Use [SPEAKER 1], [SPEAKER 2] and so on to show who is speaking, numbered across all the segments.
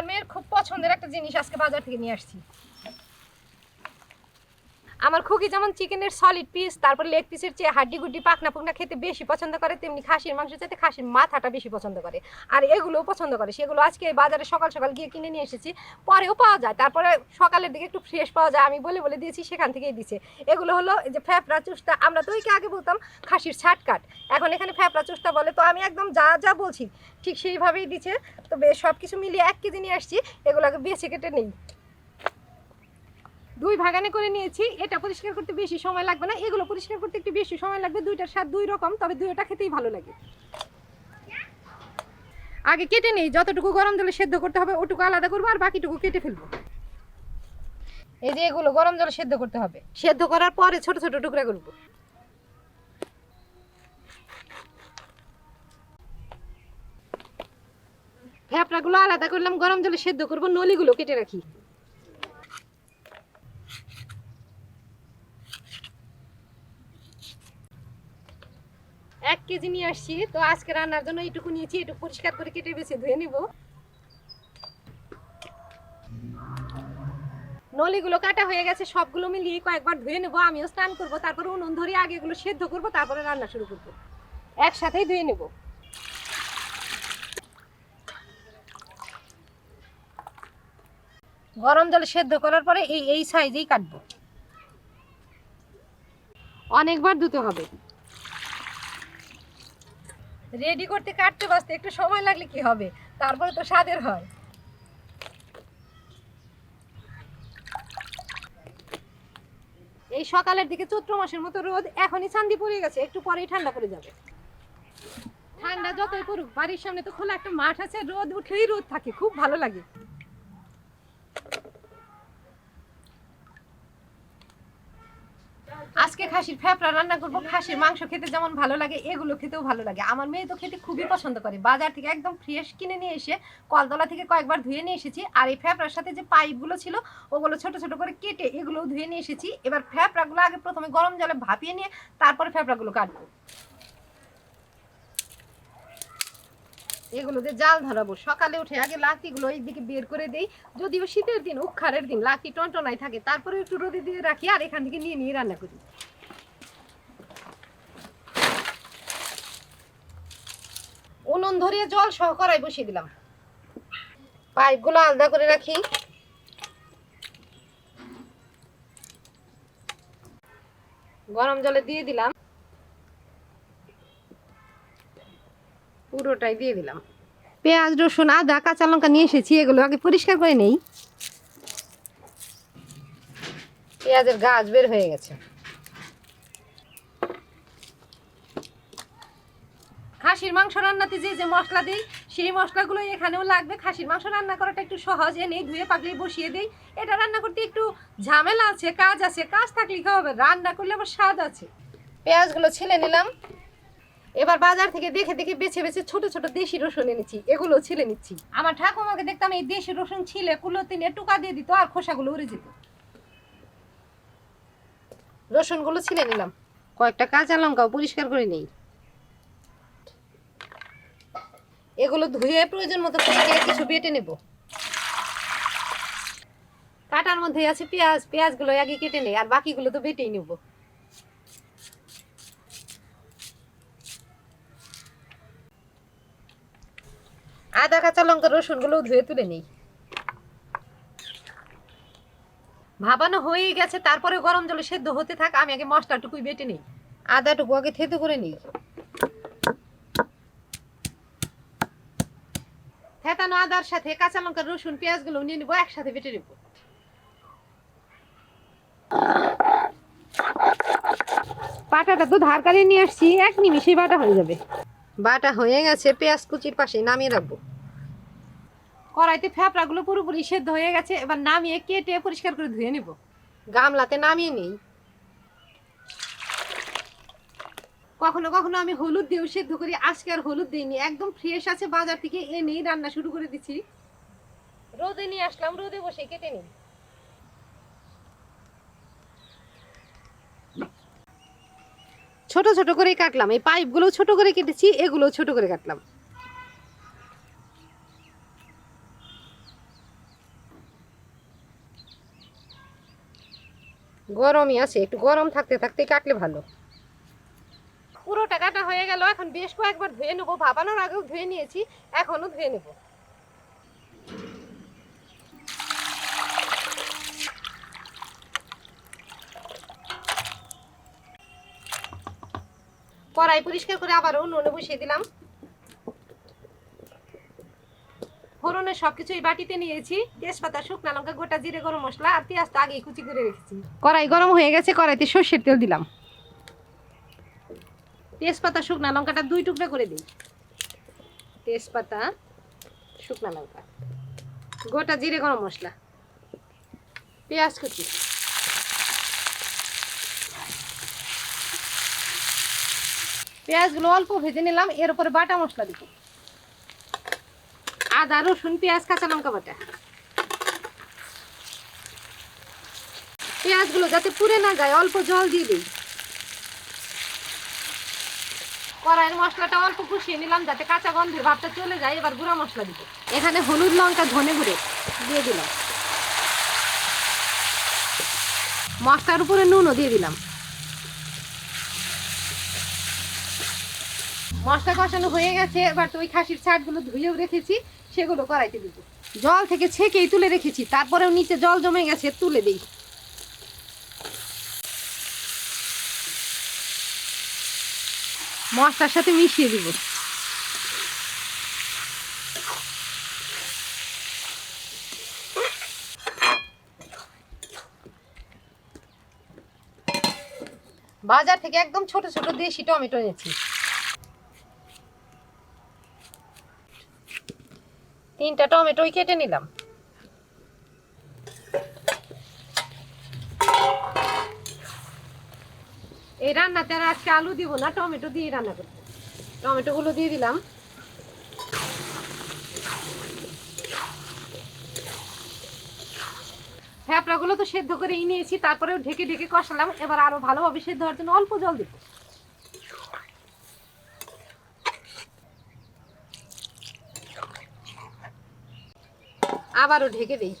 [SPEAKER 1] আমার মেয়ের খুব পছন্দের একটা জিনিস আজকে বাজার থেকে নিয়ে আসছি। আমার খুকি যেমন চিকেনের সলিড পিস তারপর লেগ পিসের চেয়ে হাড্ডি গুড্ডি পাকনা পুকনা খেতে বেশি পছন্দ করে, তেমনি খাসির মাংস চাইতে খাসির মাথাটা বেশি পছন্দ করে। আর এগুলোও পছন্দ করে। সেগুলো আজকে বাজারে সকাল সকাল গিয়ে কিনে নিয়ে এসেছি। পরেও পাওয়া যায়। তারপরে সকালের দিকে একটু ফ্রেশ পাওয়া যায়। আমি বলে বলে দিয়েছি, সেখান থেকেই দিছে। এগুলো হলো যে ফ্যাপড়া চুস্তা। আমরা তো ওইকে আগে বলতাম খাসির ছাটকাট। এখন এখানে ফ্যাপড়া চুস্তা বলে। তো আমি একদম যা যা বলছি, ঠিক সেইভাবেই দিছে। তো সব কিছু মিলিয়ে এক কেজি নিয়ে আসছি। এগুলোকে বেছে কেটে নেই। দুই ভাগানে করে নিয়েছি, এটা পরিষ্কার করতে বেশি সময় লাগবে না, এগুলো পরিষ্কার করতে একটু বেশি সময় লাগবে, দুইটার স্বাদ দুই রকম, তবে দুইটা খেতেই ভালো লাগে। আগে কেটে নেই, যতটুকু গরম জলে সেদ্ধ করতে হবে, ওটুকু আলাদা করব, আর বাকিটুকু কেটে ফেলব। এই যে এগুলো গরম জলে সেদ্ধ করতে হবে। সেদ্ধ করার পরে ছোট ছোট টুকরা করব। ফ্যাপড়াগুলো আলাদা করলাম, গরম জলে সেদ্ধ করব, নলিগুলো কেটে রাখি এক কেজি নিয়ে আসছি। তো আজকে রান্নার জন্য এইটুকু নিয়েছি একটু পরিষ্কার করে কেটে বেছে ধুয়ে নিব। নলিগুলো কাটা হয়ে গেছে, সবগুলো মিলিয়ে কয়েকবার ধুয়ে নেব। আমিও স্নান করব, তারপর উনুন ধরে আগে এগুলো সেদ্ধ করব, তারপরে রান্না শুরু করব। একসাথেই ধুয়ে নেব। গরম জলে সেদ্ধ করার পরে এই এই সাইজেই কাটবো। অনেকবার ধুতে হবে। রেডি করতে কাটতে বাঁচতে একটু সময় লাগলে কি হবে? তারপরে তো স্বাদের হয়। এই সকালের দিকে চৈত্র মাসের মতো রোদ এখনই চান্দি পড়ে গেছে, একটু পরেই ঠান্ডা পড়ে যাবে। ঠান্ডা যতই পড়ুক, বাড়ির সামনে তো খোলা একটা মাঠ আছে, রোদ উঠলেই রোদ থাকে, খুব ভালো লাগে। আজকে খাসির ফ্যাপড়া রান্না করব, খাসির মাংস খেতে যেমন ভালো লাগে, এগুলো খেতেও ভালো লাগে। আমার মেয়ে তো খেতে খুবই পছন্দ করে। বাজার থেকে একদম ফ্রেশ কিনে নিয়ে এসে কলতলা থেকে কয়েকবার ধুয়ে নিয়ে এসেছি। আর এই ফ্যাপড়ার সাথে যে পাইপগুলো ছিল, ওগুলো ছোট ছোট করে কেটে এগুলোও ধুয়ে নিয়ে এসেছি। এবার ফ্যাপড়াগুলো আগে প্রথমে গরম জলে ভাপিয়ে নিয়ে তারপরে ফ্যাপড়াগুলো কাটবো। এগুলো দিয়ে জাল ধরাবো সকালে উঠে আগে লাঠিগুলো এই দিকে বের করে দেই। যদিও শীতের দিন, উক্ষারের দিন, লাঠি টনটনাই থাকে, তারপরে একটু রোদে দিয়ে রাখি আর এখান থেকে নিয়ে নিয়ে রান্না করি। উনুন ধরিয়ে জল সহ করাই বসিয়ে দিলাম। পাইপগুলো আলাদা করে রাখি। গরম জলে দিয়ে দিলাম। পুরোটাই দিয়ে দিলাম। পেঁয়াজ রসুন আদা কাঁচা লঙ্কা নিয়ে এসেছি এগুলো আগে পরিষ্কার করে নেই। পেঁয়াজের গাছ বের হয়ে গেছে। খাসির মাংস রান্নাতে যে যে মশলা দিই সেই মশলাগুলো এখানেও লাগবে। খাসির মাংস রান্না করাটা একটু সহজ এনে ধুয়ে পাকলে বসিয়ে দিই। এটা রান্না করতে একটু ঝামেলা আছে কাজ আছে কাজ থাকলে কি হবে? রান্না করলে আবার স্বাদ আছে। পেঁয়াজগুলো ছিলে নিলাম। এবার বাজার থেকে দেখে দেখে বেছে বেছে ছোট ছোট দেশি রসুন এনেছি এগুলো ছিলে নিচ্ছি। আমার ঠাকুমাকে দেখতাম এই দেশি রসুন ছিলে কুলো তিনে টুকা দিয়ে দিত আর খোসাগুলো উড়ে যেত। রসুনগুলো ছিলে নিলাম। কয়েকটা কাঁচা লঙ্কাও পরিষ্কার করে নেই। এগুলো ধুয়ে প্রয়োজন মতো কিছু বেটে নেব। কাটার মধ্যে আছে পেঁয়াজ পেঁয়াজগুলো আগে কেটে নেই আর বাকিগুলো তো বেটেই নেব। আদা, কাঁচা লঙ্কা রসুনগুলো ধুয়ে তুলে নেই। ভাবানো হয়ে গেছে, তারপরে গরম জলে সেদ্ধ হতে থাক, আমি আগে মশলাটুকুই বেটে নেই। আদাটুকু আগে থেতো করে নিই। থেতানো আদার সাথে কাঁচা লঙ্কা, রসুন, পেঁয়াজগুলো নিয়ে নেব, একসাথে বেটে নেব। পাটাটা তো ধার কালিয়ে নিয়ে আসছি, এক নিমিষেই বাটা হয়ে যাবে। বাটা হয়ে গেছে, পেঁয়াজ কুচির পাশে নামিয়ে রাখব। কড়াইতে ফ্যাপড়াগুলো পুরোপুরি সেদ্ধ হয়ে গেছে এবার নামিয়ে কেটে পরিষ্কার করে ধুয়ে নিব। গামলাতে নামিয়ে নেই। কখনো কখনো আমি হলুদ দিয়েও সেদ্ধ করি আজকে আর হলুদ দিইনি একদম ফ্রেশ আছে বাজার থেকে এনেই রান্না শুরু করে দিচ্ছি রোদে নিয়ে আসলাম রোদে বসে কেটে নিই। ছোট ছোট করে কাটলাম এই পাইপগুলো ছোট করে কেটেছি এগুলো ছোট করে কাটলাম। গরমই আছে, একটু গরম থাকতে থাকতে কাটলে ভালো। পুরোটা কাটা হয়ে গেল, এখন বেশ কয়েকবার ধুয়ে নেব, ভাবানোর আগেও ধুয়ে নিয়েছি এখনও ধুয়ে নেব। কড়াই পরিষ্কার করে আবারও নুনে বসিয়ে দিলাম। ফোড়নের সবকিছু এই বাটিতে নিয়েছি। তেজপাতা শুকনা লঙ্কা গোটা জিরে গরম মশলা আর পেঁয়াজ তো আগেই কুচি করে রেখেছি। কড়াই গরম হয়ে গেছে কড়াইতে সর্ষের তেল দিলাম। তেজপাতা শুকনা লঙ্কাটা দুই টুকরা করে দিই। তেজপাতা শুকনা লঙ্কা গোটা জিরে গরম মশলা পেঁয়াজ কুচি। পেঁয়াজগুলো অল্প ভেজে নিলাম এর উপরে বাটা মশলা দিব। আদা, রসুন, পেঁয়াজ, কাঁচা লঙ্কা বাটা। পেঁয়াজগুলো যাতে পুড়ে না যায়, অল্প জল দিয়ে দিই কড়াইয়ের মশলাটা অল্প কষিয়ে নিলাম যাতে কাঁচা গন্ধের ভাবটা চলে যায়, এবার গুঁড়া মশলা দিব। এখানে হলুদ লঙ্কা, ধনে গুঁড়ে দিয়ে দিলাম। মশলার উপরে নুনও দিয়ে দিলাম। মশলা কষানো হয়ে গেছে, এবার তো ওই খাসির ছাটগুলো ধুয়েও রেখেছি। সেগুলো কড়াইতে দিব। জল থেকে ছেঁকেই তুলে রেখেছি, তারপরেও নিচে জল জমে গেছে, তুলে দিই। মশলার সাথে মিশিয়ে দিব। বাজার থেকে একদম ছোট ছোট দেশি টমেটো এনেছি। তিনটা টমেটোই কেটে নিলাম। এই রান্নাতে আর আজকে আলু দিব না, টমেটো দিয়ে রান্না করব। টমেটো গুলো দিয়ে দিলাম। গুলো তো সেদ্ধ করে নিয়েছি, তারপরেও ঢেকে ঢেকে কষালাম। এবার আরও ভালোভাবে সেদ্ধ হওয়ার জন্য অল্প জল দিব। আবারও ঢেকে দেই।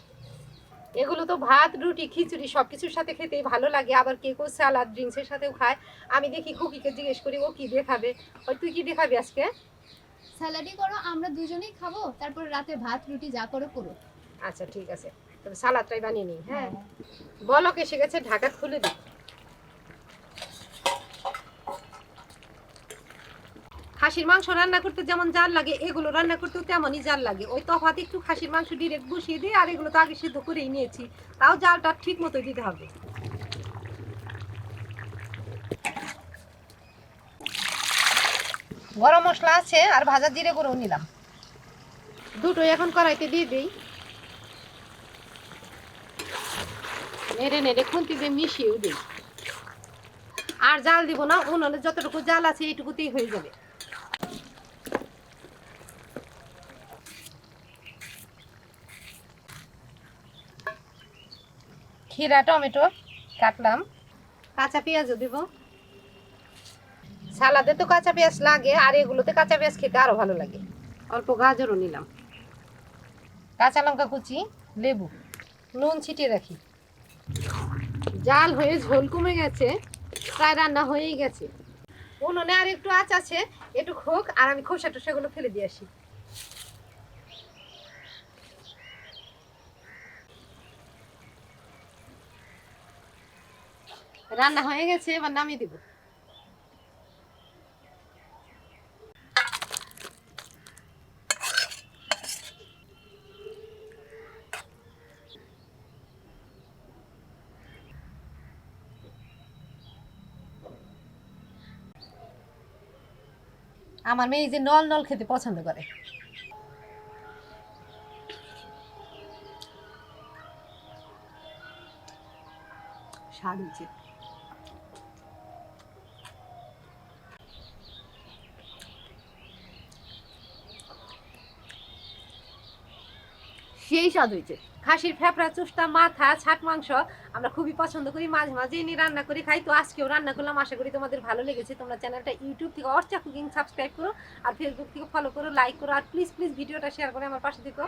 [SPEAKER 1] এগুলো তো ভাত রুটি খিচুড়ি সব কিছুর সাথে খেতেই ভালো লাগে। আবার কে কেউ স্যালাড ড্রিঙ্কসের সাথেও খায়। আমি দেখি খুকিকে জিজ্ঞেস করি ও কি দেখাবে? খাবে ওই তুই কি দেখাবি খাবি আজকে?
[SPEAKER 2] স্যালাডই করো আমরা দুজনেই খাব। তারপর রাতে ভাত রুটি যা করো করো।
[SPEAKER 1] আচ্ছা ঠিক আছে। তবে সালাদটাই বানিয়ে নিই হ্যাঁ? বলক এসে গেছে ঢাকা খুলে দিই। খাসির মাংস রান্না করতে যেমন জাল লাগে এগুলো রান্না করতেও তেমনই জাল লাগে। ওই তফাৎ একটু খাসির মাংস ডিরেক্ট বসিয়ে দিই আর এগুলো তো আগে সিদ্ধ করেই নিয়েছি। তাও জালটা ঠিক মতো দিতে হবে। গরম মশলা আছে আর ভাজা জিরে করেও নিলাম। দুটোই এখন কড়াইতে দিয়ে দিই। নেড়ে নেড়ে খুন্তি দিয়ে মিশিয়েও দিই। আর জাল দিব না উনুনে যতটুকু জাল আছে এইটুকুতেই হয়ে যাবে। খিরা টমেটো কাটলাম। কাঁচা পেঁয়াজও দিব। সালাদে তো কাঁচা পেঁয়াজ লাগে আর এগুলোতে কাঁচা পেঁয়াজ খেতে আরও ভালো লাগে। অল্প গাজরও নিলাম। কাঁচা লঙ্কা কুচি লেবু নুন ছিটিয়ে রাখি। জাল হয়ে ঝোল কমে গেছে প্রায় রান্না হয়েই গেছে। উনুনে আর একটু আঁচ আছে একটু খোক আর আমি খোসা টোসাগুলো ফেলে দিয়ে আসি। রান্না হয়ে গেছে, এবার নামিয়ে দিব। আমার মেয়ে যে নল নল খেতে পছন্দ করে। স্বাদ সেই স্বাদ হয়েছে খাসির ফেফড়া চুষ্টা মাথা, ছাট মাংস আমরা খুবই পছন্দ করি, মাঝে মাঝে এনে রান্না করে খাই। তো আজকেও রান্না করলাম। আশা করি তোমাদের ভালো লেগেছে। তোমরা চ্যানেলটা ইউটিউব থেকে অর্চা কুকিং সাবস্ক্রাইব করো আর ফেসবুক থেকে ফলো করো লাইক করো আর প্লিজ প্লিজ ভিডিওটা শেয়ার করে আমার পাশে থেকো।